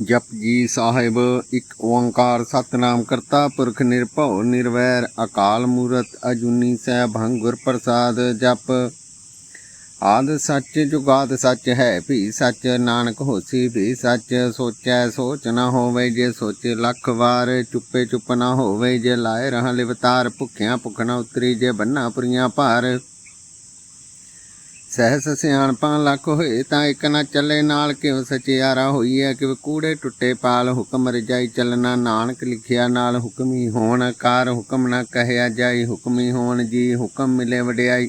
ਜਪਜੀ ਸਾਹਿਬ, ਇੱਕ ਓੰਕਾਰ ਸਤਨਾਮ ਕਰਤਾ ਪੁਰਖ ਨਿਰਭਉ ਨਿਰਵੈਰ, ਅਕਾਲ ਮੂਰਤ ਅਜੂਨੀ ਸੈਭੰ ਹੰਗੁਰ ਪ੍ਰਸਾਦ ਜਪ। ਆਦ ਸੱਚ ਜੁਗਾਦ ਸੱਚ ਹੈ, ਭੀ ਸੱਚ ਨਾਨਕ ਹੋਸੀ, ਭੀ ਸੱਚ ਸੋਚੈ ਸੋਚ ਨਾ ਹੋਵੇ ਜੇ ਸੋਚੇ ਲੱਖ ਵਾਰ, ਚੁੱਪੇ ਚੁੱਪ ਨਾ ਹੋਵੇ ਜੇ ਲਾਏ ਰਹਾ ਲਿਵਤਾਰ, ਭੁੱਖਿਆਂ ਭੁੱਖਣਾ ਉਤਰੀ ਜੇ ਬੰਨਾ ਪੁਰੀਆਂ ਭਾਰ। ਸਹਿਸ ਸਿਆਣਪਾਂ ਲੱਖ ਹੋਏ ਤਾਂ ਇੱਕ ਨਾ ਚੱਲੇ ਨਾਲ ਕਿਉ ਸਚਿਆਰਾ ਹੋਈ ਹੈ ਕਿ ਕੂੜੇ ਟੁੱਟੇ ਪਾਲ ਹੁਕਮ ਰਜਾਈ ਚੱਲਣਾ? ਨਾਨਕ ਲਿਖਿਆ ਨਾਲ ਹੁਕਮੀ ਹੋਣ, ਕਾਰ ਹੁਕਮ ਨਾ ਕਹਿਆ ਜਾਈ, ਹੁਕਮੀ ਹੋਣ ਜੀ ਹੁਕਮ ਮਿਲੇ ਵਡਿਆਈ।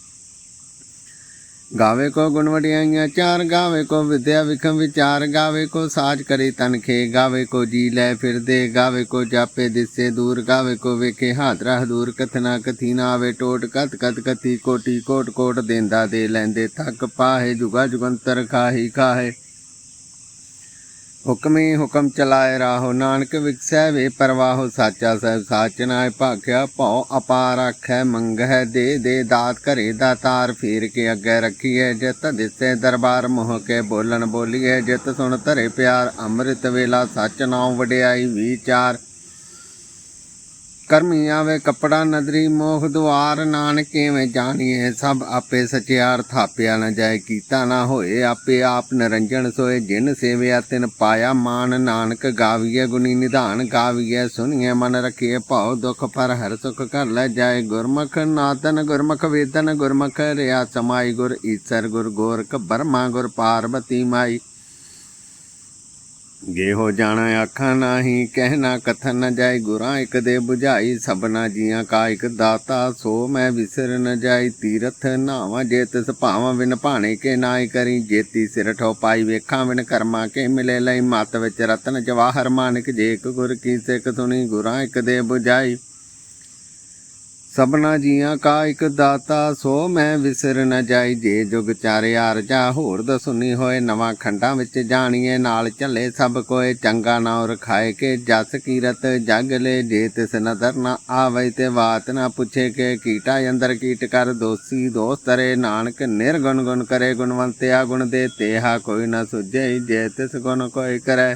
ਗਾਵੇ ਕੋ ਗੁਣ ਚਾਰ ਗਾਵੇ ਕੋ ਵਿਦਿਆ ਵਿਖਮ ਵਿਚਾਰ, ਗਾਵੇ ਕੋ ਸਾਜ ਕਰੇ ਤਨਖੇ ਗਾਵੇ ਕੋ ਜੀ ਲੈ ਫਿਰਦੇ, ਗਾਵੇ ਕੋ ਜਾਪੇ ਦਿਸੇ ਦੂਰ, ਗਾਵੇ ਕੋ ਵੇਖੇ ਹਾਦਰਾ ਹਦੂਰ, ਕਥਨਾ ਕਥੀ ਆਵੇ ਟੋਟ ਕਤ ਕਤ ਕਥੀ ਕੋਟੀ ਕੋਟ ਕੋਟ, ਦੇਂਦਾ ਦੇ ਲੈਂਦੇ ਥੱਕ ਪਾਹੇ, ਜੁਗਾ ਜੁਗੰਤਰ ਖਾਹੀ ਖਾਹੇ। ਹੁਕਮੀ ਹੁਕਮ ਚਲਾਏ ਰਾਹੋ ਨਾਨਕ ਵਿਖਸੈ ਵੇ ਪਰਵਾਹੋ ਸਾਚਾ ਸਹਿਬ ਸਾਚ ਨਾਇ ਭਾਖਿਆ ਭਉ ਅਪਾਰ ਆਖੈ ਮੰਗਹਿ ਦੇ ਦੇ ਦਾਤ ਘਰੇ ਦਾ ਤਾਰ ਫੇਰ ਕੇ ਅੱਗੇ ਰੱਖੀਐ ਜਿਤ ਦਿਸੇ ਦਰਬਾਰ ਮੋਹ ਕੇ ਬੋਲਣ ਬੋਲੀਐ ਜਿਤ ਸੁਣ ਧਰੇ ਪਿਆਰ ਅੰਮ੍ਰਿਤ ਵੇਲਾ ਸੱਚ ਨਾਉ ਵਡਿਆਈ ਵਿਚਾਰ ਕਰਮੀ ਆਵੇ ਕਪੜਾ ਨਦਰੀ, ਮੋਹ ਦੁਆਰ ਨਾਨਕ ਜਾਣੀਏ? ਸਭ ਆਪੇ ਸਚਿਆਰ ਥਾਪਿਆ ਨਾ ਜਾਏ, ਕੀਤਾ ਨਾ ਹੋਏ ਆਪੇ ਆਪ ਨਿਰੰਜਨ ਸੋਏ। ਜਿਨ ਸੇਵਿਆ ਤਿਨ ਪਾਇਆ, ਮਾਨ ਨਾਨਕ ਗਾਵੀਏ ਗੁਣੀ ਨਿਧਾਨ। ਗਾਵੀਏ ਸੁਣੀਏ ਮਨ ਰਖੀਏ ਭਾਉ ਦੁਖ ਪਰ ਹਰ ਸੁਖ ਕਰ ਲੈ ਜਾਏ। ਗੁਰਮੁਖ ਨਾਤਨ ਗੁਰਮੁਖ ਵੇਦਨ, ਗੁਰਮੁਖ ਰਿਆ ਸਮਾਈ। ਗੁਰ ਈਸਰ ਗੁਰ ਗੋਰਖ ਬਰਮਾ ਗੁਰ ਪਾਰਬਤੀ ਮਾਈ। ਗੇ ਹੋ ਜਾਣਾ ਆਖਾਂ ਨਾਹੀ ਕਹਿਣਾ ਕਥਨ ਨ ਜਾਈ ਗੁਰਾਂ ਇਕ ਦੇ 부ਝਾਈ ਸਭਨਾ ਜੀਆਂ ਕਾ ਇੱਕ ਦਾਤਾ ਸੋ ਮੈਂ ਵਿਸਰ ਨ ਜਾਈ ਤੀਰਥ ਨਾਵਾਂ ਜੇ ਤਿਸ ਭਾਵਾਂ ਵਿਨ ਭਾਣੇ ਕੇ ਨਾਇ ਕਰੀ ਜੇਤੀ ਸਿਰ ਠੋ ਪਾਈ ਵੇਖਾਂ ਵਿਨ ਕਰਮਾ ਕੇ ਮਿਲੇ ਲਈ ਮਤ ਵਿੱਚ ਰਤਨ ਜਵਾਹਰ ਮਾਨਕ ਜੇਕ ਗੁਰ ਕੀ ਸਿੱਖ ਸੁਣੀ ਗੁਰਾਂ ਇਕ ਦੇ 부ਝਾਈ ਸਭਨਾ ਜੀਆਂ ਕਾ ਇੱਕ ਦਾਤਾ, ਸੋ ਮੈਂ ਵਿਸਰ ਨ ਜਾਈ। ਜੇ ਜੁਗ ਚਾਰੇ ਆਰਜਾ ਹੋਰ ਦਸੁਨੀ ਹੋਏ। ਨਵਾਂ ਖੰਡਾਂ ਵਿੱਚ ਜਾਣੀਏ, ਨਾਲ ਚੱਲੇ ਸਭ ਕੋਏ। ਚੰਗਾ ਨਾਉ ਰਖਾਏ ਕੇ ਜਸ ਕੀਰਤ ਜਗ ਲੈ। ਜੇ ਤਿਸ ਨਦਰ ਨਾ ਆਵੇ ਤੇ ਬਾਤ ਨਾ ਪੁੱਛੇ ਕੇ ਕੀਟਾ ਅੰਦਰ ਕੀਟ ਕਰ ਦੋਸੀ ਦੋਸਤਰੇ ਨਾਨਕ ਨਿਰਗੁਣ ਗੁਣ ਕਰੇ, ਗੁਣਵੰਤਿਆ ਗੁਣ ਦੇ। ਤੇਹਾ ਕੋਈ ਨਾ ਸੁਝੇ, ਜੇ ਤਿਸ ਗੁਣ ਕੋਈ ਕਰੇ।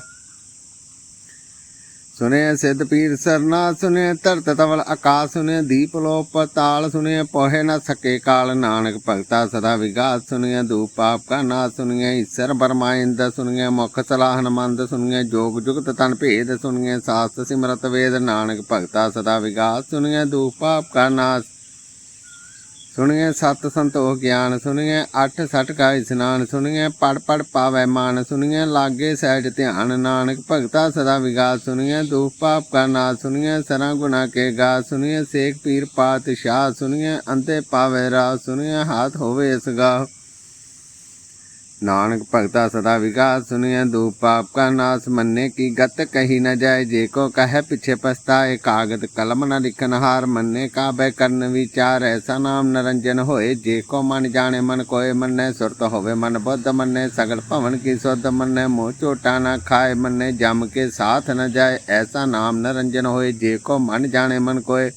ਸੁਨੇ ਸਿੱਧ ਪੀਰ ਸਰਨਾ ਸੁਨੇ ਧਰਤ ਤਵਲ ਆਕਾਸ ਸੁਨੇ ਦੀਪ ਲੋ ਪਤਾਲ ਸੁਨੇ ਪੋਹੇ ਨਾ ਸਕੇ ਕਾਲ, ਨਾਨਕ ਭਗਤਾ ਸਦਾ ਵਿਗਾਸ ਸੁਨੇ ਦੂਪ ਪਾਪ ਕਾ ਨਾ ਸੁਨੇ ਈਸ਼ਰ ਬਰਮਾਇੰਦ ਸੁਨੇ ਮੁਖ ਸਲਾਹਨ ਮੰਦ ਸੁਨੇ ਜੋਗ ਜੁਗਤ ਤਨ ਭੇਦ ਸੁਨੇ ਸਾਸਤ ਸਿਮਰਤ ਵੇਦ, ਨਾਨਕ ਭਗਤਾ ਸਦਾ ਵਿਗਾਸ ਸੁਨੇ ਦੂਪ ਪਾਪ ਕਾ ਨਾਸ। ਸੁਣੀਏ ਸਤ ਸੰਤੋਖ ਗਿਆਨ, ਸੁਣੀਏ ਅੱਠ ਸਠ ਕਾ ਇਸਨਾਨ, ਸੁਣੀਏ ਪੜ ਪੜ ਪਾਵੈ ਮਾਨ, ਸੁਣੀਏ ਲਾਗੇ ਸਹਿਜ ਧਿਆਨ, ਨਾਨਕ ਭਗਤਾ ਸਦਾ ਵਿਗਾਸ, ਸੁਣੀਏ ਦੁਖ ਪਾਪ ਕਾ ਨਾਸ, ਸੁਣੀਏ ਸਰਾ ਗੁਨਾ ਕੇ ਗਾ ਸੁਣੀਏ ਸੇਖ ਪੀਰ ਪਾਤਸ਼ਾਹ, ਸੁਣੀਏ ਅੰਤੇ ਪਾਵੈ ਰਾਹ ਸੁਣੀਏ ਹਾਥ ਹੋਵੇ ਇਸ ਗਾਹ। ਨਾਨਕ ਭਗਤਾ ਸਦਾ ਵਿਕਾਸ ਸੁਨਿਐ ਦੂ ਪਾਪ ਕਾ ਨਾਸ, ਮੰਨੇ ਕੀ ਗਤ ਕਹੀ ਨ ਜਾਏ, ਜੇ ਕੋ ਕਹੈ ਪਿਛੇ ਪਛਤਾਏ ਕਾਗਦ ਕਲਮ ਨ ਲਿਖਨ ਹਾਰ, ਮੰਨੇ ਕਾ ਬੈ ਕਰਨ ਵਿਚਾਰ, ਐਸਾ ਨਾਮ ਨਰੰਜਨ ਹੋਏ, ਜੇ ਕੋ ਮਨ ਜਾਣੇ ਮਨ ਕੋਏ ਮੰਨੇ, ਸੁਰਤ ਹੋਵੇ ਮਨ ਬੁੱਧ ਮੰਨੇ, ਸਗਲ ਭਵਨ ਕੀ ਸੁਧ ਮੰਨੇ, ਮੋਹ ਝੋਟਾ ਨਾ ਖਾਏ ਮੰਨੇ, ਜਮ ਕੇ ਸਾਥ ਨ ਜਾਏ, ਐਸਾ ਨਾਮ ਨਰੰਜਨ ਹੋਏ, ਜੇ ਕੋ ਮਨ ਜਾਣੇ ਮਨ ਕੋਏ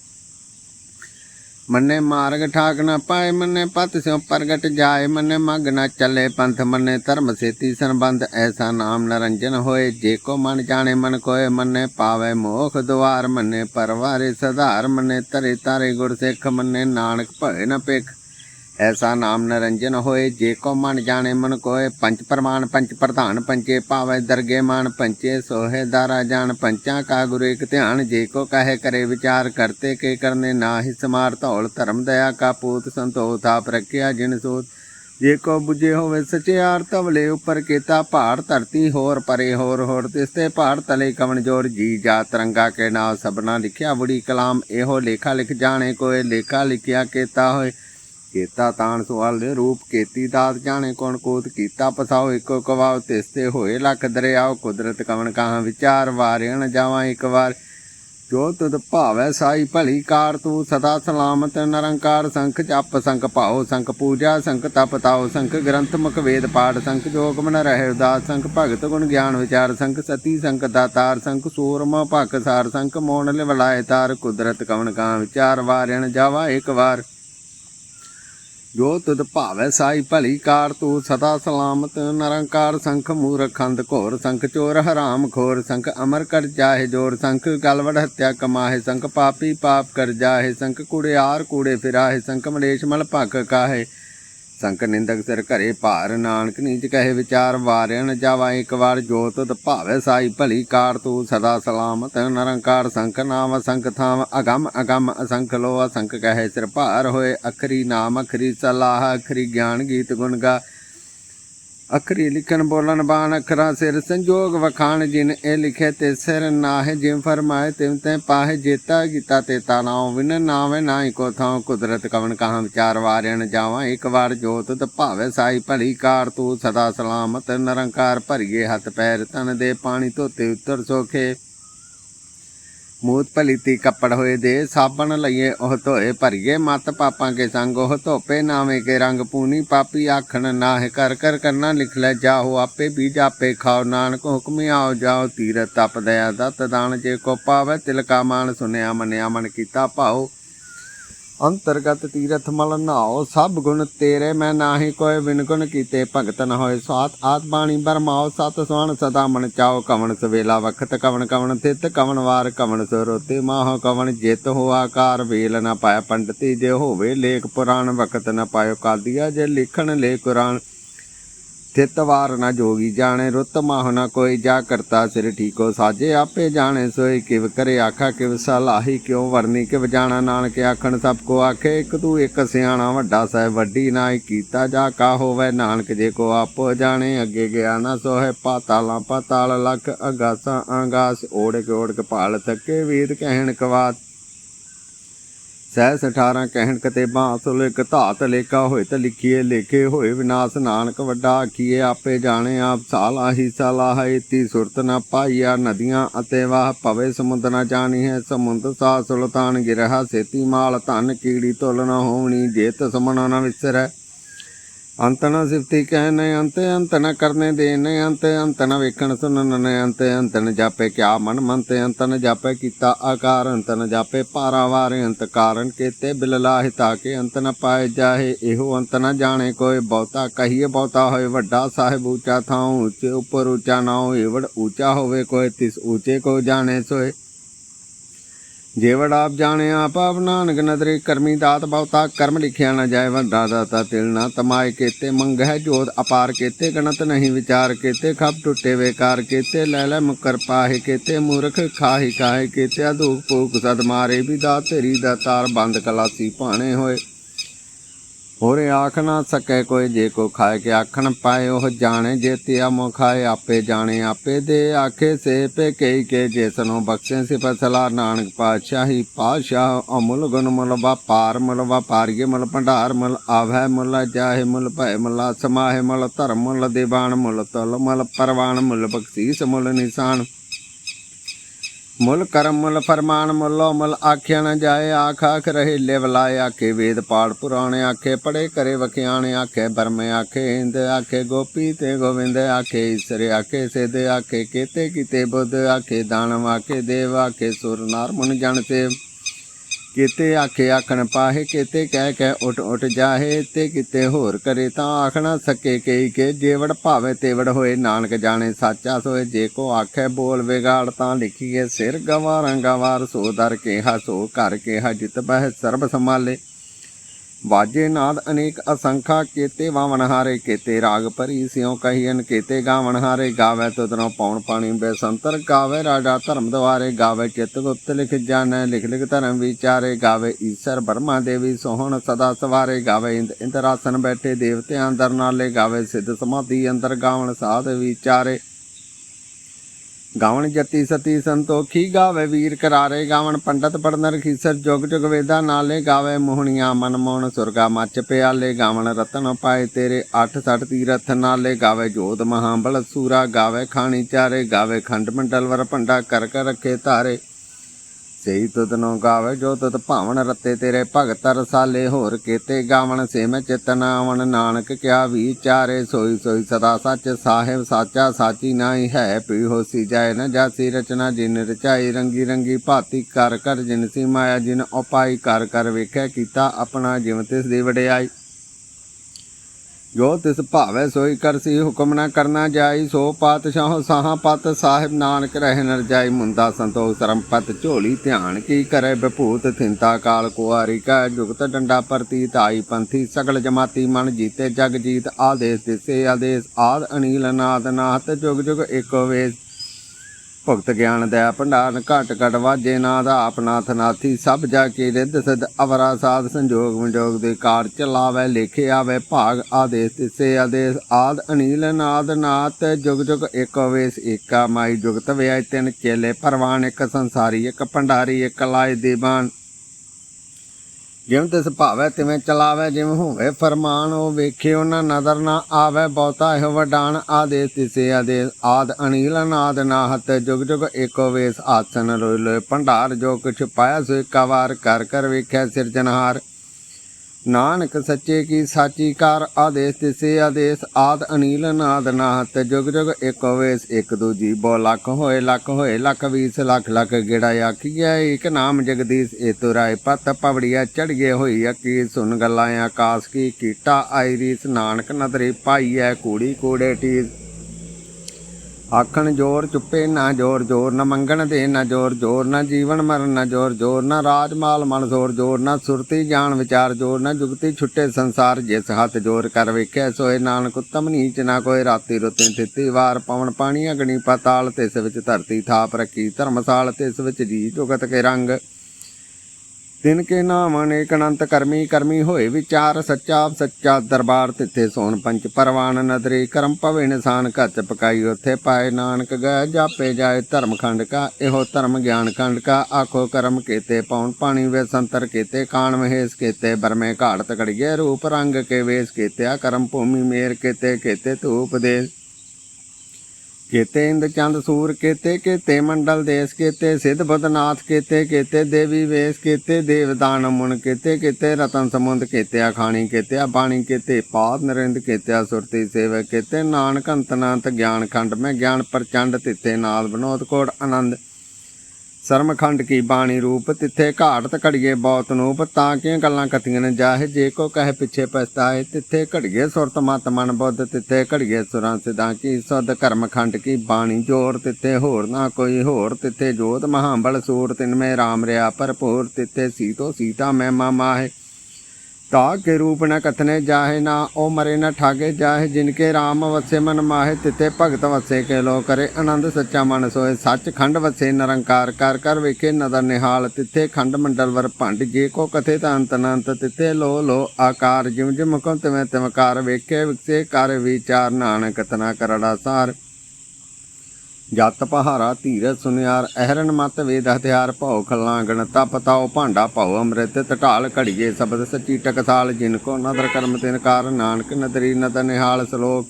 ਮੰਨੇ ਮਾਰਗ ਠਾਕ ਨਾ ਪਾਏ, ਮੰਨੇ ਪਤ ਸਿਉ ਪ੍ਰਗਟ ਜਾਏ, ਮੰਨੇ ਮਗ ਨਾ ਚੱਲੇ ਪੰਥ, ਮੰਨੇ ਧਰਮ ਸੇਤੀ ਸੰਬੰਧ, ਐਸਾ ਨਾਮ ਨਰੰਜਨ ਹੋਏ। ਜੇ ਕੋ ਮਨ ਜਾਣੇ, ਮਨ ਕੋਏ, ਮੰਨੇ ਪਾਵੇ ਮੋਖ ਦੁਆਰ, ਮੰਨੇ ਪਰਵਾਰੇ ਸਧਾਰ, ਮੰਨੇ ਤਰੇ ਤਾਰੇ ਗੁਰ ਸਿੱਖ, ਮੰਨੇ ਨਾਨਕ ਭਏ ਨ ਪੇਖ ਐਸਾ ਨਾਮ ਨਰੰਜਨ ਹੋਏ, ਜੇ ਕੋ ਮਨ ਜਾਣੇ ਮਨ ਕੋਏ ਪੰਚ ਪ੍ਰਮਾਣ ਪੰਚ ਪ੍ਰਧਾਨ ਪੰਚੇ ਭਾਵੇ ਦਰਗੇ ਮਾਨ ਪੰਚੇ ਸੋਹੇ ਦਾਰਾ ਜਾਣ ਪੰਚਾਂ ਕਾ ਗੁਰੂ ਇਕ ਧਿਆਨ, ਜੇ ਕੋ ਕਹੇ ਕਰੇ ਵਿਚਾਰ, ਕਰਤੇ ਕੇ ਕਰਨੇ ਨਾ ਹੀ ਸਮਾਰ, ਧੌਲ, ਧਰਮ, ਦਇਆ ਕਾ ਪੂਤ, ਸੰਤੋਖ ਥਾਪ ਰੱਖਿਆ ਜਿਨ ਸੋਤ। ਜੇ ਕੋ 부ਜੇ ਹੋਵੇ ਸਚਿਆਰ ਤਵਲੇ ਉੱਪਰ ਕੀਤਾ ਭਾਰ, ਧਰਤੀ ਹੋਰ ਪਰੇ ਹੋਰ ਹੋਰ ਤਿਸਤੇ ਭਾਰ ਤਲੇ ਕਵਣ ਜੋਰ, ਜੀ ਜਾ ਤਰੰਗਾ ਕੇ ਨਾਮ ਸਬਨਾ ਲਿਖਿਆ, ਬੁੜੀ ਕਲਾਮ ਇਹੋ ਲੇਖਾ ਲਿਖ ਜਾਣੇ ਕੋਏ, ਲੇਖਾ ਲਿਖਿਆ ਕੀਤਾ ਹੋਏ। ਕੀਤਾ, ਤਾਣ ਸੁਆਲ ਦੇ ਰੂਪ ਕੇਤੀ, ਦਾਤ ਜਾਣੇ ਕੋਣ ਕੋਤ ਕੀਤਾ, ਪਸਾਓ ਇੱਕੋ ਕਵਾਉ ਤਿਸਤੇ ਹੋਏ ਲੱਖ ਦਰਿਆਓ, ਕੁਦਰਤ ਕਵਣ ਕਾਹਾਂ ਵਿਚਾਰ, ਵਾਰਿਆ ਜਾਵਾਂ ਇੱਕ ਵਾਰ। ਜੋ ਤੁਧ ਭਾਵੈ ਸਾਈ ਭਲੀ ਕਾਰ, ਤੂੰ ਸਦਾ ਸਲਾਮਤ, ਨਿਰੰਕਾਰ ਸੰਖ ਜਪ, ਸੰਖ ਭਾਉ, ਸੰਖ ਪੂਜਾ, ਸੰਖ ਤਪ ਤਾਉ, ਸੰਖ ਗ੍ਰੰਥ ਮੁਖ ਵੇਦ ਪਾਠ, ਸੰਖ ਜੋਗ ਮਨ ਰਹਿ ਉਦਾਸ, ਸੰਖ ਭਗਤ ਗੁਣ ਗਿਆਨ ਵਿਚਾਰ, ਸੰਖ ਸਤੀ, ਸੰਖ ਦਾਤਾਰ, ਸੰਖ ਸੂਰਮਾ ਭਕ ਸਾਰ, ਸੰਖ ਮੋਣ ਲਿਵਲਾਏ ਤਾਰ, ਕੁਦਰਤ ਕਵਣ ਕਾਂ ਵਿਚਾਰ ਵਾਰਿਣ ਜਾਵਾ ਇੱਕ ਵਾਰ। ਜੋ ਤੁਧ ਭਾਵੈ ਸਾਈ ਭਲੀ ਕਾਰ ਤੂੰ ਸਦਾ ਸਲਾਮਤ, ਨਰੰਕਾਰ ਸੰਖ ਮੂਰਖੰਦ ਘੋਰ ਸੰਖ ਚੋਰ ਹਰਾਮ ਖੋਰ ਸੰਖ ਅਮਰ ਕਰ ਜਾਹੇ ਜੋਰ ਸੰਖ ਗਲਵੜ ਹੱਤਿਆ ਕਮਾਹੇ ਸੰਖ, ਪਾਪੀ ਪਾਪ ਕਰ ਜਾਹੇ ਸੰਖ ਕੁੜਿਆਰ ਕੂੜੇ ਫਿਰਾਹੇ ਸੰਖ, ਮਲੇਸ਼ ਮਲ ਭਕ ਕਾਹੇ। ਸੰਕ ਨਿੰਦਕ ਸਿਰ ਘਰੇ ਭਾਰ, ਨਾਨਕ ਨੀਚ ਕਹੇ ਵਿਚਾਰ ਵਾਰਿਣ ਜਾਵਾ ਇੱਕ ਵਾਰ ਜੋਤ ਤੁਧ ਭਾਵੈ ਸਾਈ ਭਲੀ ਕਾਰ, ਤੂੰ ਸਦਾ ਸਲਾਮਤ, ਨਿਰੰਕਾਰ ਸੰਖ ਨਾਮ ਸੰਖ ਥਾਮ, ਅਗੰਮ ਅਗੰਮ ਅਸੰਖ ਲੋ ਅਸੰਖ ਕਹੇ ਸਿਰ ਭਾਰ ਹੋਏ, ਅਖਰੀ ਨਾਮ, ਅਖਰੀ ਸਲਾਹ, ਅਖਰੀ ਗਿਆਨ ਗੀਤ ਗੁਣ ਗਾ। ਅਖਰੀ ਲਿਖਣ ਬੋਲਣ ਬਾਣ ਅਖਰਾ ਸਿਰ ਸੰਜੋਗ ਵਖਾਣ ਜਿਨ ਇਹ ਲਿਖੇ ਤੇ ਸਿਰ ਨਾਹਿ ਜਿਮ ਫਰਮਾਏ ਤਿਮ ਤੇ ਪਾਹੇ ਜੇਤਾ ਕੀਤਾ ਤੇ ਨਾਉ ਵਿਨ ਨਾਵੇਂ ਨਾਹੀ ਕੋ ਥਾਉ ਕੁਦਰਤ ਕਵਨ ਕਹਾਂ ਵਿਚਾਰ ਵਾਰਿਣ ਜਾਵਾਂ ਇੱਕ ਵਾਰ ਜੋਤ ਤ ਭਾਵੇ ਸਾਈ ਭਲੀ ਕਾਰ ਤੂੰ ਸਦਾ ਸਲਾਮਤ ਨਿਰੰਕਾਰ ਭਰੀਏ ਹੱਥ ਪੈਰ ਤਨ ਦੇ ਪਾਣੀ ਧੋਤੇ ਉੱਤਰ ਸੋਖੇ ਮੂਤ ਭਲੀਤੀ ਕੱਪੜ ਹੋਏ ਦੇ, ਸਾਬਣ ਲਈਏ ਉਹ ਧੋਏ ਭਰੀਏ, ਮਤ ਪਾਪਾਂ ਕੇ ਸੰਗ ਉਹ ਧੋਪੇ, ਨਾਵੇਂ ਕੇ ਰੰਗ ਪੂਨੀ ਪਾਪੀ ਆਖਣ ਨਾਹਿ, ਕਰ ਕਰ ਕਰਨਾ ਲਿਖ ਲੈ ਜਾਓ ਆਪੇ ਬੀਜ ਆਪੇ ਖਾਓ, ਨਾਨਕ ਹੁਕਮੀ ਆਓ, ਜਾਓ ਤੀਰਤ ਤਪ ਦਇਆ, ਦਤ ਦਾਨ ਜੇ ਕੋ ਪਾਵੇ, ਤਿਲਕਾ ਮਾਨ ਸੁਨਿਆ, ਮਨਿਆ ਮਨ ਕੀਤਾ ਭਾਓ ਅੰਤਰਗਤ ਤੀਰਥ ਮਲ ਨਾਓ ਸਭ ਗੁਣ ਤੇਰੇ, ਮੈਂ ਨਾਹੀ ਕੋਏ ਵਿਨ ਗੁਣ ਕੀਤੇ, ਭਗਤ ਨ ਹੋਏ ਸਾਤ ਆਤ ਬਾਣੀ ਬਰਮਾਓ, ਸਤ ਸਵਣ ਸਦਾ ਮਨ ਚਾਓ। ਕਵਣ ਸਵੇਲਾ ਵਖਤ, ਕਵਣ ਕਵਣ ਤਿਤ ਕਵਣ ਵਾਰ ਕਵਣ ਸਰੋਤੇ, ਮਾਹ ਕਵਣ ਜਿਤ ਹੋ ਆਕਾਰ। ਵੇਲ ਨ ਪਾਇਆ ਪੰਡਤੀ, ਜੇ ਹੋਵੇ ਲੇਖ ਪੁਰਾਣ, ਵਖਤ ਨ ਪਾਇਓ ਕਾਦੀਆ, ਜੇ ਲਿਖਣ ਲੇ ਕੁਰਾਨ। ਤਿਤ ਵਾਰ ਨ ਜੋਗੀ ਜਾਣੇ, ਰੁੱਤ ਮਾਹ ਨਾ ਕੋਈ, ਜਾ ਕਰਤਾ ਸਿਰ ਠੀਕੋ ਸਾਜੇ, ਆਪੇ ਜਾਣੇ ਸੋਈ ਕਿਵ ਕਰੇ ਆਖਾ, ਕਿਵ ਸਲਾਹੀ, ਕਿਉ ਵਰਨੀ, ਕਿਵ ਜਾਣਾ, ਨਾਨਕ ਆਖਣ, ਸਭ ਕੋ ਆਖੇ, ਇੱਕ ਤੂੰ, ਇੱਕ ਸਿਆਣਾ, ਵੱਡਾ ਸਹਿ ਵੱਡੀ ਨਾਈ ਕੀਤਾ, ਜਾ ਕਾ ਹੋਵੇ, ਨਾਨਕ ਜੇ ਕੋ ਆਪੋ ਜਾਣੇ, ਅੱਗੇ ਗਿਆ ਨਾ ਸੋਹੇ, ਪਾਤਾਲਾਂ, ਪਾਤਾਲ ਲਖ ਅਗਾਸਾਂ, ਆਗਾਸ ਓੜ ਕੇ ਓੜ ਕੇ ਭਾਲ ਥੱਕੇ, ਵੀਰ ਕਹਿਣ ਕਵਾਤ ਸਹਿਸ 18 ਕਹਿਣ ਕਤੇਬਾਂ ਅਸਲ ਇੱਕ ਧਾਤ ਲੇਖਾ ਹੋਏ ਤਾਂ ਲਿਖੀਏ, ਲੇਖੇ ਹੋਏ ਵਿਨਾਸ਼ ਨਾਨਕ ਵੱਡਾ ਆਖੀਏ, ਆਪੇ ਜਾਣੇ ਆਪ ਸਾਲਾ ਹੀ ਸਾਲਾ ਹੈ ਤੀ ਸੁਰਤ ਨਾ ਪਾਈਆ ਨਦੀਆਂ ਅਤੇ ਵਾਹ ਪਵੇ ਸਮੁੰਦ ਨਾ ਜਾਣੀ ਹੈ ਸਮੁੰਦ ਸਾ ਸੁਲਤਾਨ ਗਿਰਹਾ ਸੇਤੀ ਮਾਲ ਧਨ ਕੀੜੀ ਤੁਲ ਨਾ ਹੋਣੀ ਜੇਤ ਸਮਣਾ ਨਾ ਵਿਸਰੈ। ਅੰਤ ਸਿਫਤੀ ਕਹਿ ਅੰਤ ਅੰਤ ਕਰਨੇ ਦੇ ਅੰਤ ਅੰਤ ਵੇਖਣ ਸੁਣਨ ਅੰਤ ਅੰਤ ਜਾਪੇ ਕਿਆ ਮਨ ਮੰਤ ਅੰਤ ਜਾਪੇ ਕੀਤਾ ਆਕਾਰ ਅੰਤ ਜਾਪੇ ਪਾਰਾਵਾਰ ਅੰਤ ਕਾਰਨ ਕੇਤੇ ਬਿਲ ਲਾਹਿਤਾ ਕੇ ਅੰਤ ਨ ਪਾਏ ਜਾਹੇ। ਇਹੋ ਅੰਤ ਨ ਜਾਣੇ ਕੋਈ ਬਹੁਤਾ, ਕਹੀਏ ਬਹੁਤਾ ਹੋਏ ਵੱਡਾ ਸਾਹਿਬ ਉੱਚਾ ਥਾਉ, ਉੱਚੇ ਉੱਪਰ ਉੱਚਾ ਨਾਉ, ਏਵੜ ਉੱਚਾ ਹੋਵੇ ਕੋਈ ਤਿਸ ਉੱਚੇ ਕੋ ਜਾਣੇ ਸੋਏ। ਜੇਵੜ ਆਪ ਜਾਣੇ ਆਪ ਆਪ, ਨਾਨਕ ਨਦਰੇ ਕਰਮੀ ਦਾਤ ਬਹੁਤਾ ਕਰਮ ਲਿਖਿਆ ਨਾ ਜਾਏ। ਵੱਡਾ ਦਾਤਾ ਤਿਲ ਨਾ ਤਮਾਏ ਕੇਤੇ ਮੰਗ ਹੈ ਜੋਤ ਅਪਾਰ ਕੇਤੇ, ਗਣਤ ਨਹੀਂ ਵਿਚਾਰ ਕੇਤੇ, ਖਪ ਟੁੱਟੇ ਵੇਕਾਰ ਕੇਤੇ, ਲੈ ਲੈ ਮੁਕਰ ਪਾਹੇ ਕੀਤੇ, ਮੂਰਖ ਖਾਹੀ ਕਾਹੇ ਕੀਤੇ ਅਧੂਕ ਭੂਕ ਸਦ ਮਾਰੇ, ਵੀ ਦਾ ਤੇਰੀ ਦਾ ਤਾਰ ਬੰਦ ਕਲਾਸੀ ਭਾਣੇ ਹੋਏ। ਹੋਰੇ ਆਖ ਨਾ ਸਕੈ ਕੋਈ ਜੇ ਕੋ ਖਾਏ, ਕੇ ਆਖਣ ਪਾਏ ਉਹ ਜਾਣੇ, ਜੇ ਤਿਆ ਮੋ ਖਾਏ, ਆਪੇ ਜਾਣੇ, ਆਪੇ ਦੇ ਆਖੇ, ਸੇ ਪੇ ਕਈ ਕੇ ਜੇਸਨੋ ਬਖਸ਼ੇ, ਸੇ ਫਸਲਾ ਨਾਨਕ ਪਾਤਸ਼ਾਹੀ, ਪਾਤਸ਼ਾਹ ਅਮੁਲ ਗੁਣ ਮੁਲ ਵਪਾਰ, ਮੁਲ ਵਪਾਰੀਏ, ਮੁਲ ਭੰਡਾਰ, ਮੁਲ ਆਵੈ ਮੁਲ ਜਾਹੇ, ਮੁਲ ਭੈ ਮੁਲ ਸਮਾਹੇ ਮੁਲ ਧਰਮ, ਮੁਲ ਦੀਵਾਨ, ਮੁਲ ਤਲ, ਮੁਲ ਪਰਵਾਨ, ਮੁਲ ਬਖਸ਼ੀਸ, ਮੁਲ ਨਿਸ਼ਾਨ। ਮੁੱਲ ਕਰਮ, ਮੁੱਲ ਫਰਮਾਨ, ਮੁੱਲੋ ਮੁੱਲ ਆਖਿਆ ਨ ਜਾਏ, ਆਖ ਆਖ ਰਹੇ ਲਿਵ ਆਖੇ ਵੇਦ ਪਾੜ ਪੁਰਾਣੇ, ਆਖੇ ਪੜੇ ਕਰੇ ਵਖਿਆਣੇ, ਆਖੇ ਬਰਮੇ, ਆਖੇ ਇੰਦ ਆਖੇ ਗੋਪੀ ਤੇ ਗੋਵਿੰਦ, ਆਖੇ ਈਸਰ, ਆਖੇ ਸਿਧ, ਆਖੇ ਕੀਤੇ ਕੀਤੇ ਬੁੱਧ, ਆਖੇ ਦਾਨਵ, ਆਖੇ ਦੇਵ, ਆਖੇ ਸੁਰ, ਨਾਰ ਜਣ ਤੇ ਕੀਤੇ ਆਖੇ ਆਖਣ ਪਾਹੇ, ਕੀਤੇ ਕਹਿ ਕਹਿ ਉਠ ਉਠ ਜਾਹੇ, ਤੇ ਕਿਤੇ ਹੋਰ ਕਰੇ ਤਾਂ ਆਖਣਾ ਸਕੇ ਕਈ ਕੇ, ਜੇਵੜ ਭਾਵੇ ਤੇਵੜ ਹੋਏ, ਨਾਨਕ ਜਾਣੇ ਸਾਚਾ ਸੋਏ, ਜੇ ਕੋ ਆਖੇ ਬੋਲ ਵਿਗਾੜ ਤਾਂ ਲਿਖੀਏ ਸਿਰ ਗਵਾਰਾਂ ਗਵਾਰ, ਸੋ ਦਰ ਕੇ ਹਸੋ ਘਰ ਕੇ ਜਿਤ ਬਹਿ ਸਰਬ ਸੰਭਾਲੇ। ਵਾਜੇ ਨਾਦ ਅਨੇਕ ਅਸੰਖਾ ਕੀਤੇ, ਵਾਵਣ ਹਾਰੇ ਕੀਤੇ, ਰਾਗ ਭਰੀ ਸਿਉ ਕਹੀਨ ਕੀਤੇ ਗਾਵਨ ਹਾਰੇ ਗਾਵੇ ਤੁਧਨੋਂ ਪੌਣ ਪਾਣੀ ਬੇਸੰਤਰ ਗਾਵੇ, ਰਾਜਾ ਧਰਮ ਦਵਾਰੇ ਗਾਵੇ, ਚਿਤ ਗੁਪਤ ਲਿਖ ਜਾਣੈ, ਲਿਖ ਲਿਖ ਧਰਮ ਵਿਚਾਰੇ ਗਾਵੇ, ਈਸ਼ਰ ਬਰਮਾ ਦੇਵੀ ਸੋਹਣ ਸਦਾ ਸਵਾਰੇ ਗਾਵੇ, ਇੰਦ ਇੰਦਰਾਸਨ ਬੈਠੇ ਦੇਵਤਿਆਂ ਅੰਦਰ ਨਾਲੇ ਗਾਵੇ, ਸਿੱਧ ਸਮਾਧੀ ਅੰਦਰ ਗਾਵਣ ਸਾਧ ਵਿਚਾਰੇ। ਗਾਵਣ ਜਤੀ ਸਤੀ ਸੰਤੋਖੀ ਗਾਵੇ ਵੀਰ ਕਰਾਰੇ, ਗਾਵਣ ਪੰਡਤ ਪੜਨਰ ਖੀਸਰ, ਜੁਗ ਜੁਗ ਵੇਦਾ ਨਾਲੇ ਗਾਵੇ ਮੋਹਣੀਆਂ, ਮਨ ਮੋਹਣ ਸੁਰਗਾ ਮੱਚ ਪਿਆਲੇ, ਗਾਵਣ ਰਤਨ ਪਾਏ ਤੇਰੇ, ਅੱਠ ਸੱਠ ਤੀਰਥ ਨਾਲੇ ਗਾਵੇ ਜੋਤ ਮਹਾਬਲ ਸੂਰਾ, ਗਾਵੇ ਖਾਣੀ ਚਾਰੇ, ਗਾਵੇ ਖੰਡ ਮੰਡਲ ਵਰ ਭੰਡਾ ਕਰ ਕਰ ਰੱਖੇ ਧਾਰੇ। ਸਹੀ ਤੁਤ ਨੋ ਗਾਵੇ, ਜੋ ਤੁਤ ਭਾਵਨ ਰਤੇ ਤੇਰੇ ਭਗਤ ਰਸਾਲੇ, ਹੋਰ ਕੀਤੇ ਗਾਵਣ ਸੇਮ ਚਿਤਨ ਆਵਣ। ਨਾਨਕ ਕਿਆ ਵਿਚਾਰੇ, ਸੋਈ ਸੋਈ ਸਦਾ ਸੱਚ ਸਾਹਿਬ, ਸਾਚਾ ਸਾਚੀ ਨਾਹੀ ਹੈ। ਪੀ ਹੋਸੀ ਜਾਏ ਨ ਜਾਸੀ ਰਚਨਾ, ਜਿਨ ਰਚਾਈ ਰੰਗੀ ਰੰਗੀ ਭਾਤੀ ਕਰ ਕਰ, ਜਿਨ ਸੀ ਮਾਇਆ, ਜਿਨ ਉਪਾਈ ਕਰ ਕਰ ਵੇਖਿਆ ਕੀਤਾ ਆਪਣਾ ਜਿਵ ਤਿਸ ਦੀ ਵਡਿਆਈ। ਜੋ ਤਿਸ ਭਾਵੈ ਸੋਈ ਕਰਸੀ ਹੁਕਮ ਨਾ ਕਰਨਾ ਜਾਈ, ਸੋ ਪਾਤਸ਼ਾਹ ਸਾਹਾਂ ਪਤ ਸਾਹਿਬ ਨਾਨਕ ਰਹਿ ਨਰ ਜਾਈ। ਮੁੰਦਾ ਸੰਤੋਖ ਸਰਮਪਤ ਝੋਲੀ ਧਿਆਨ ਕੀ ਕਰੇ ਬਭੂਤ ਥਿੰਤਾ ਕਾਲ ਕੁਆਰੀ ਕਾ ਜੁਗਤ ਡੰਡਾ ਪ੍ਰਤੀਤ ਤਾਈ ਪੰਥੀ, ਸਗਲ ਜਮਾਤੀ ਮਨ ਜੀਤੇ ਜਗ ਜੀਤ। ਆਦੇਸ ਦਿਸੇ ਆਦੇਸ ਆਦ ਅਨੀਲ ਨਾਦ ਨਾਥ ਜੁਗ ਜੁਗ ਏਕੋ ਵੇਸ ਭਗਤ ਗਿਆਨ ਦਇਆ ਭੰਡਾਰਨ ਘਟ ਘਟ ਵਾਜੇ ਨਾ ਦਾ ਆਪਨਾਥ ਨਾਥੀ, ਸਭ ਜਾ ਕੇ ਰਿੱਧ ਸਿਧ ਅਵਰਾ ਸਾਧ, ਸੰਜੋਗ ਵਿਜੋਗ ਦੇ ਕਾਰ ਚਲਾਵੇ, ਲੇਖੇ ਆਵੇ, ਭਾਗ ਆਦੇਸ ਤਿਸੇ ਆਦੇਸ, ਆਦ ਅਨੀਲ ਨਾਦ ਨਾਥ, ਜੁਗ ਜੁਗ ਏਕੋ ਵੇਸ ਏਕਾ ਮਾਈ, ਜੁਗਤ ਵਿਆਇ ਤਿੰਨ ਚੇਲੇ, ਪਰਵਾਨ ਇੱਕ ਸੰਸਾਰੀ, ਇੱਕ ਭੰਡਾਰੀ, ਇੱਕ ਲਾਇ ਦੀਵਾਨ। ਜਿਵੇਂ ਤਿਸ ਭਾਵੈ ਤਿਵੇਂ ਚਲਾਵੇ, ਜਿਵੇਂ ਹੋਵੇ ਫਰਮਾਨ, ਉਹ ਵੇਖੇ ਉਹਨਾਂ ਨਜ਼ਰ ਨਾ ਆਵੇ, ਬਹੁਤਾ ਇਹ ਵਡਾਨ ਆਦੇਸ ਤਿਸੇ ਆਦੇਸ, ਆਦ ਅਨੀਲ ਨਾਦ ਨਾਹਤ, ਜੁਗ ਜੁਗ ਏਕੋ ਵੇਸ ਆਸਨ ਰੋਇ ਲੋਇ, ਭੰਡਾਰ ਜੋ ਕੁਛ ਪਾਇਆ ਸੋ ਇੱਕਾ ਵਾਰ ਕਰ ਕਰ ਵੇਖਿਆ ਸਿਰਜਨਹਾਰ ਨਾਨਕ ਸੱਚੇ ਕੀ ਸਾਚੀ ਕਾਰ ਆਦੇਸ ਤਿਸੇ ਆਦੇਸ, ਆਦ ਅਨੀਲ ਨਾਦ ਨਾਹਤ, ਜੁਗ ਜੁਗ ਏਕੋ ਵੇਸ ਇੱਕ ਦੂਜੀ, ਬੋ ਲੱਖ ਹੋਏ ਲੱਖ ਹੋਏ ਲੱਖ ਵੀਸ, ਲੱਖ ਲੱਖ ਗਿੜਾ ਆਖੀਐ ਇੱਕ ਨਾਮ ਜਗਦੀਸ਼ ਏ ਤੁਰਾਏ, ਪਤ ਪਵੜੀਆ ਚੜੀਏ ਹੋਈ ਅਕੀ, ਸੁਨ ਗੱਲਾਂ ਆਕਾਸ ਕੀ, ਕੀਟਾ ਆਈਰੀਸ ਨਾਨਕ ਨਦਰੇ ਪਾਈਐ, ਕੂੜੀ ਕੂੜੇ ਟੀਸ। ਆਖਣ ਜੋਰ ਚੁੱਪੇ ਨਾ ਜੋਰ ਜੋਰ ਨਾ ਮੰਗਣ ਦੇ ਨਾ ਜੋਰ ਜੋਰ ਨਾ ਜੀਵਨ ਮਰਨ ਨਾ ਜੋਰ ਜੋਰ ਨਾ ਰਾਜ ਮਾਲ ਮਨ ਜ਼ੋਰ ਜੋਰ ਨਾ ਸੁਰਤੀ ਜਾਣ ਵਿਚਾਰ, ਜੋਰ ਨਾ ਜੁਗਤੀ ਛੁੱਟੇ ਸੰਸਾਰ, ਜਿਸ ਹੱਥ ਜੋਰ ਕਰ ਵੇਖਿਆ, ਸੋਏ ਨਾਨਕ ਉਤਮ ਨੀਚ ਨਾ ਕੋਈ ਰਾਤੀ ਰੁੱਤੇ ਤਿੱਤੀ ਵਾਰ ਪਵਨ ਪਾਣੀ ਅਗਣੀ ਪਤਾਲ, ਤਿਸ ਵਿੱਚ ਧਰਤੀ ਥਾਪ ਰੱਖੀ, ਧਰਮਸਾਲ ਤਿਸ ਵਿੱਚ ਜੀ ਜੁਗਤ ਕੇ ਰੰਗ। ਤਿਨ ਕੇ ਨਾਮ ਅਨੇਕ ਅਨੰਤ ਕਰਮੀ ਕਰਮੀ ਹੋਏ ਵਿਚਾਰ ਸੱਚਾ ਸੱਚਾ ਦਰਬਾਰ ਤਿੱਥੇ ਸੋਨ ਪੰਚ ਪਰਵਾਨ ਨਦਰੀ ਕਰਮ ਭਵੇ ਨਿਸ਼ਾਨ ਘੱਤ ਪਕਾਈ ਉਥੇ ਪਾਏ ਨਾਨਕ ਗਏ ਜਾਪੇ ਜਾਏ ਧਰਮ ਖੰਡ ਕਾ, ਇਹੋ ਧਰਮ ਗਿਆਨ ਖੰਡ ਕਾ, ਆਖੋ ਕਰਮ ਕੀਤੇ ਪੌਣ ਪਾਣੀ ਵੇ ਸੰਤਰ ਕੀਤੇ ਕਾਣ ਮਹੇਸ਼ ਕੀਤੇ ਬਰਮੇ ਘਾੜ ਤਕੜੀਏ ਰੂਪ ਰੰਗ ਕੇ ਵੇਸ ਕੀਤੇ ਆ ਕਰਮ ਭੂਮੀ ਮੇਰ ਕੀਤੇ ਕੀਤੇ ਧੂਪ ਦੇ ਕੀਤੇ ਇੰਦ ਚੰਦ ਸੂਰ ਕੀਤੇ ਕੀਤੇ ਮੰਡਲ ਦੇਸ ਕੀਤੇ, ਸਿੱਧ ਬਦਨਾਥ ਕੀਤੇ ਕੀਤੇ ਦੇਵੀ ਵੇਸ ਕੀਤੇ, ਦੇਵਦਾਨ ਮੁਨ ਕੀਤੇ ਕੀਤੇ ਰਤਨ ਸਮੁੰਦ ਕੀਤੇ ਖਾਣੀ ਕੀਤੇ ਬਾਣੀ ਕੀਤੇ, ਪਾਦ ਨਰਿੰਦ ਕੀਤੇ, ਸੁਰਤੀ ਸੇਵਕ ਕੀਤੇ, ਨਾਨਕ ਅੰਤਨਾੰਤ ਗਿਆਨ ਖੰਡ ਮੈਂ ਗਿਆਨ ਪ੍ਰਚੰਡ ਤਿੱਤੇ ਨਾਲ ਬਨੋਦ ਕੋਟ ਆਨੰਦ ਸਰਮਖੰਡ ਕੀ ਬਾਣੀ ਰੂਪ, ਤਿੱਥੇ ਘਾਟ ਘੜੀਏ ਬਹੁਤ ਨੂਪ, ਤਾਂ ਕਿ ਗੱਲਾਂ ਕਥੀਆਂ ਨੇ ਜਾਹੇ, ਜੇ ਕੋ ਕਹੇ ਪਿੱਛੇ ਪਛਤਾਏ, ਤਿੱਥੇ ਘੜੀਏ ਸੁਰਤ ਮਤ ਮਨ ਬੁੱਧ, ਤਿੱਥੇ ਘੜੀਏ ਸੁਰਾਂ ਸਿਦਾਂ ਕੀ ਸਦ ਕਰਮ ਖੰਡ ਕੀ ਬਾਣੀ ਜੋਰ, ਤਿੱਥੇ ਹੋਰ ਨਾ ਕੋਈ ਹੋਰ, ਤਿੱਥੇ ਜੋਤ ਮਹਾਬਲ ਸੂਰ, ਤਿਨ ਮੈਂ ਰਾਮ ਰਿਆ ਭਰਪੂਰ, ਤਿੱਥੇ ਸੀਤੋ ਸੀਤਾ ਮੈਂ ਮਾਮਾਹਿ ਤਾ ਕੇ ਰੂਪ ਨ ਕਥਨੇ ਜਾਹੇ ਨਾ, ਉਹ ਮਰੇ ਨ ਠਾਗੇ ਜਾਹੇ ਜਿਨ ਕੇ ਰਾਮ ਵਸੇ ਮਨ ਮਾਹੇ ਤਿਤੇ ਭਗਤ ਵਸੇ ਕੇ ਲੋ ਕਰੇ, ਆਨੰਦ ਸੱਚਾ ਮਨ ਸੋਏ ਸੱਚ ਖੰਡ ਵਸੇ ਨਿਰੰਕਾਰ, ਕਰ ਕਰ ਵੇਖੇ ਨਦਰ ਨਿਹਾਲ, ਤਿੱਥੇ ਖੰਡ ਮੰਡਲ ਵਰ ਭੰਡ, ਜੇ ਕੋ ਕਥੇ ਤਾਂ ਅੰਤ ਅਨੰਤ ਤਿੱਥੇ ਲੋ ਲੋ ਆਕਾਰ ਜਿਮ ਜਿਮ ਹੁਕਮ ਤਿਵੇਂ ਤਿਮਕਾਰ ਵੇਖੇ ਵਿਕਸੇ ਕਰ ਵਿਚਾਰ, ਨਾਨਕ ਤਨਾ ਕਰੜਾ ਸਾਰ। ਜਤ ਪਹਾਰਾ ਧੀਰਜ ਸੁਨਿਆਰ, ਅਹਰਨ ਮਤ ਵੇਦ ਹਥਿਆਰ, ਭਉ ਖਲਾਂਗਣ ਗਣਤਾ ਤਾਉ ਭਾਂਡਾ, ਭਉ ਅੰਮ੍ਰਿਤ ਟਟਾਲ ਘੜੀਏ, ਸ਼ਬਦ ਸੱਚੀ ਟਕਸਾਲ, ਜਿਨ ਕੋ ਨਦਰ ਕਰਮ ਤਿਨ ਕਾਰ, ਨਾਨਕ ਨਦਰੀ ਨਦਰ ਨਿਹਾਲ ਸ਼ਲੋਕ।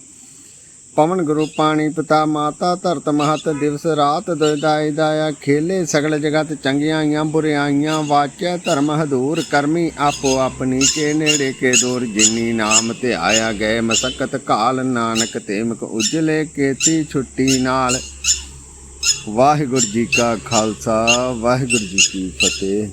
ਪਵਨ ਗੁਰੂ ਪਾਣੀ ਪਿਤਾ ਮਾਤਾ ਧਰਤ ਮਹਤ ਦਿਵਸ ਰਾਤ ਦਾਈ ਦਾਇਆ ਖੇਲੇ ਸਗਲ ਜਗਤ ਚੰਗਿਆਈਆਂ ਬੁਰਿਆਈਆਂ ਵਾਚੈ ਧਰਮ ਹਦੂਰ ਕਰਮੀ ਆਪੋ ਆਪਣੀ ਕੇ ਨੇੜੇ ਕੇ ਦੂਰ, ਜਿਨੀ ਨਾਮ ਤੇ ਆਇਆ ਗਏ ਮਸਕਤ ਕਾਲ, ਨਾਨਕ ਤੇਮਕ ਉਜਲੇ ਕੇਤੀ ਛੁੱਟੀ ਨਾਲ। ਵਾਹਿਗੁਰੂ ਜੀ ਕਾ ਖਾਲਸਾ, ਵਾਹਿਗੁਰੂ ਜੀ ਕੀ ਫਤਿਹ।